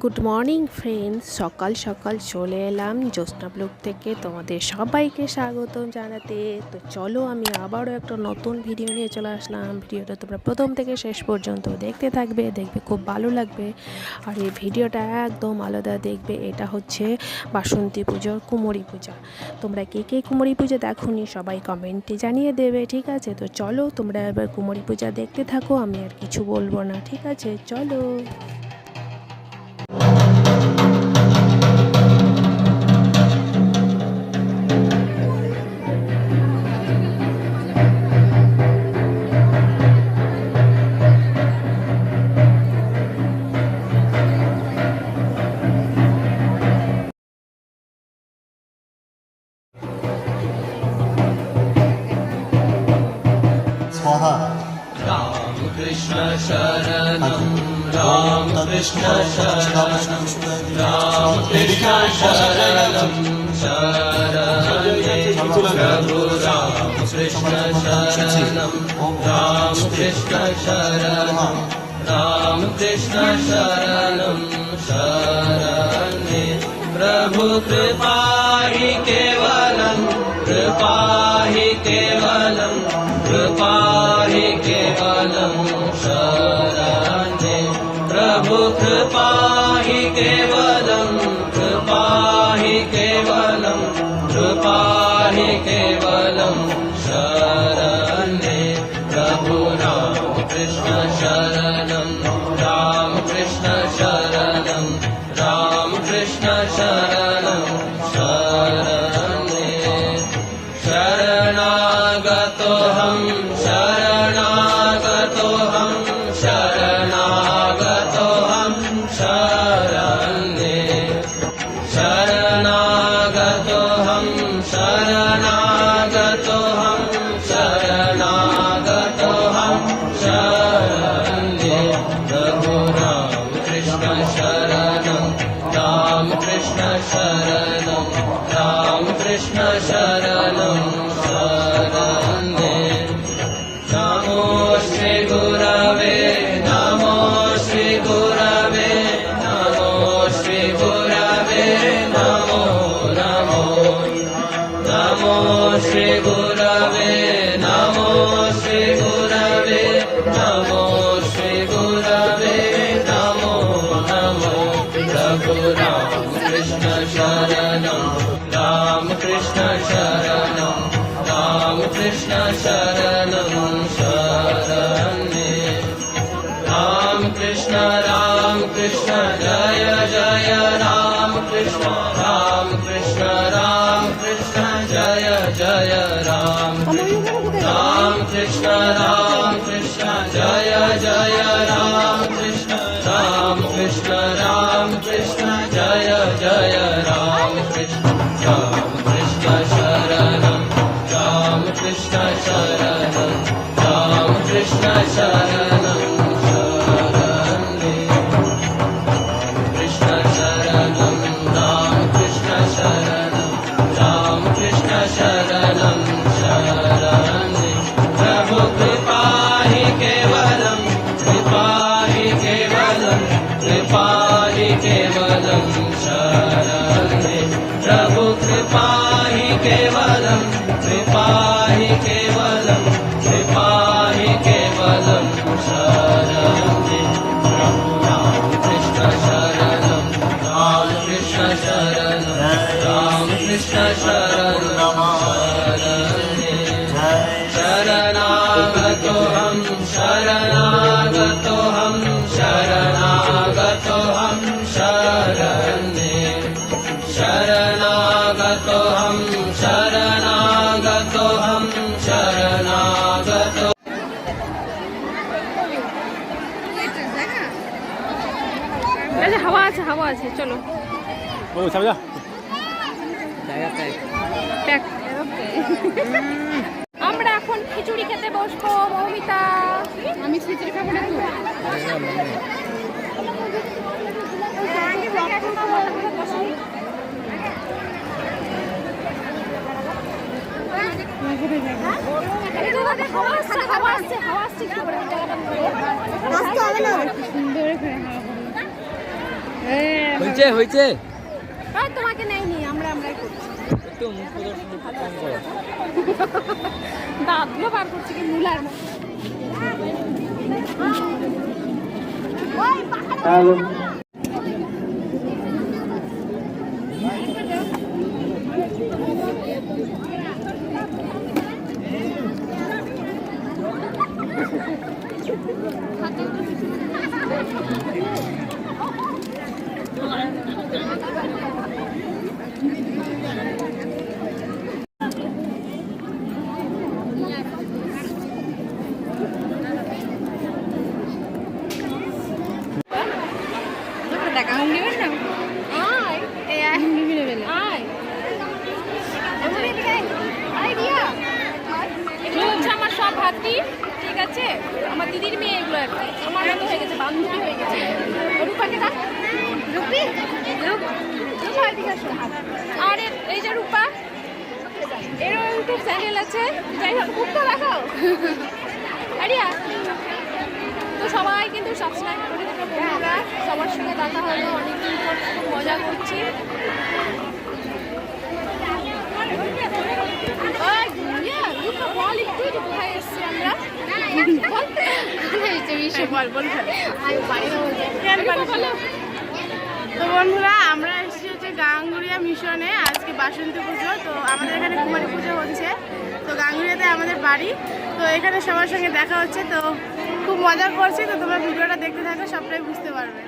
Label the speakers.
Speaker 1: Good morning friends সকাল সকাল চলে এলাম জ্যোৎস্না ব্লগ থেকে। তোমাদের সবাইকে স্বাগতম জানাতে। তো চলো আমি আবারও একটা নতুন ভিডিও নিয়ে চলে আসলাম। ভিডিওটা তোমরা প্রথম থেকে শেষ পর্যন্ত দেখতে থাকবে, দেখবে খুব ভালো লাগবে। আর এই ভিডিওটা একদম আলাদা দেখবে। এটা হচ্ছে বাসন্তী পুজোর কুমোরি পূজা। তোমরা কে কে কুমোরি পূজা দেখোনি সবাই কমেন্টে জানিয়ে দেবে, ঠিক আছে? তো চলো তোমরা এবার কুমোরি পূজা দেখতে থাকো। আমি আর কিছু বলব না, ঠিক আছে? চলো।
Speaker 2: स्वाहा। राम कृष्ण शरण राम कृष्ण शरण
Speaker 3: शरणं प्रभु रामकृष्ण शरणं रामकृष्ण शरणं रामकृष्ण शरणं शरणे प्रभु कृपा हि केवलं कृपा हि केवलम्। कृपाहि केवलम् कृपाहि केवलम् कृपाहि केवलम् शरणे प्रजूनां कृष्ण शरणम् राम कृष्ण शरण। কৃষ্ণ শরণ সদন্দে নমো শ্রী গুরবে, নমো শ্রী গুরবে, নমো শ্রী গুরবে, নমো নমো। নমো শ্রী গুরবে, নমো শ্রী গুরবে, নমো শ্রী গুরবে, নমো নমো। রঘুরাম কৃষ্ণ শরণ रामकृष्ण शरण, रामकृष्ण शरणं शरणे रामकृष्ण रामकृष्ण, जय जय, रामकृष्ण राम कृष्ण जय जय, राम। राम कृष्ण राम कृष्ण जय जय शरणं राम कृष्ण शरणं शरणे कृष्ण शरणं कृष्ण शरणं कृष्ण शरणं शरणे प्रभु कृपा हि केवलं कृपा हि केवलं शरणे प्रभु कृपा हि केवलं कृष्ण शरणं शरणे शरणागतोऽहं शरणागतोऽहं शरणागतोऽहं शरणे शरणागतोऽहं शरणागतोऽहं शरणागतो
Speaker 1: আচ্ছা হাওয়া আছে হাওয়া আছে চলো
Speaker 4: ও সামনে যা
Speaker 1: প্যাক। আমরা এখন খিচুড়ি খেতে বসবো মৌমিতা। আমি খিচুড়ি খাব না
Speaker 5: হয়েছে হয়েছে
Speaker 1: আর তোমাকে নেয়নি আমরা আমরাই করছি
Speaker 5: একটু মুখ প্রদর্শন কম করো
Speaker 1: দাঁতগুলো বার করছি কি মুলার মতো
Speaker 6: এগুলো হচ্ছে আমার সব ভাতি ঠিক আছে আমার দিদির মেয়ে এগুলো আর আমার মতো হয়ে গেছে বান্ধবী হয়ে গেছে রূপাকে ডাক রূপি রূপা এদিকে আর এই যে রূপা এরও ইউটিউব চ্যানেল আছে যাই হোক মুখটা দেখাও আরিয়া তো সবাই কিন্তু সাবস্ক্রাইব করে সবার সঙ্গে দেখা হলো অনেকদিন পর খুব মজা করছি।
Speaker 7: তো বন্ধুরা আমরা এসেছি হচ্ছে গাঙ্গুরিয়া মিশনে আজকে বাসন্তী পুজো তো আমাদের এখানে কুমারী পুজো হচ্ছে। তো গাঙ্গুরিয়াতে আমাদের বাড়ি তো এখানে সবার সঙ্গে দেখা হচ্ছে তো খুব মজা করছি তো তোমরা ভিডিওটা দেখতে থাকো সবটাই বুঝতে পারবে।